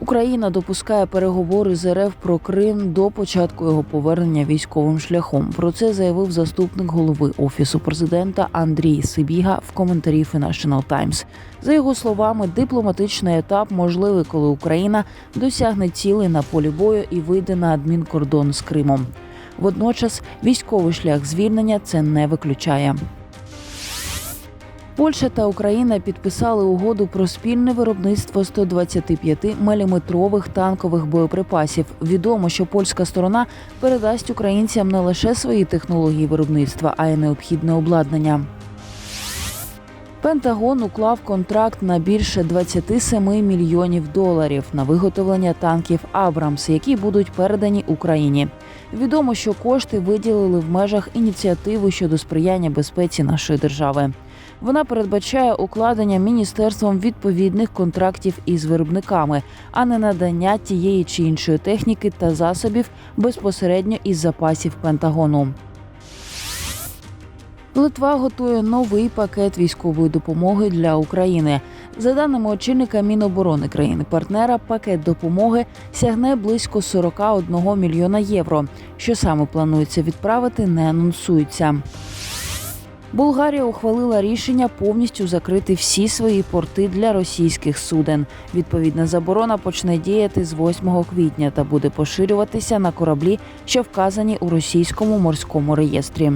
Україна допускає переговори з РФ про Крим до початку його повернення військовим шляхом. Про це заявив заступник голови офісу президента Андрій Сибіга в коментарі Financial Times. За його словами, дипломатичний етап можливий, коли Україна досягне цілей на полі бою і вийде на адмінкордон з Кримом. Водночас військовий шлях звільнення це не виключає. Польща та Україна підписали угоду про спільне виробництво 125-мм танкових боєприпасів. Відомо, що польська сторона передасть українцям не лише свої технології виробництва, а й необхідне обладнання. Пентагон уклав контракт на більше 27 мільйонів доларів на виготовлення танків Абрамс, які будуть передані Україні. Відомо, що кошти виділили в межах ініціативи щодо сприяння безпеці нашої держави. Вона передбачає укладення міністерством відповідних контрактів із виробниками, а не надання тієї чи іншої техніки та засобів безпосередньо із запасів Пентагону. Литва готує новий пакет військової допомоги для України. За даними очільника Міноборони країни-партнера, пакет допомоги сягне близько 41 мільйона євро. Що саме планується відправити, не анонсується. Болгарія ухвалила рішення повністю закрити всі свої порти для російських суден. Відповідна заборона почне діяти з 8 квітня та буде поширюватися на кораблі, що вказані у російському морському реєстрі.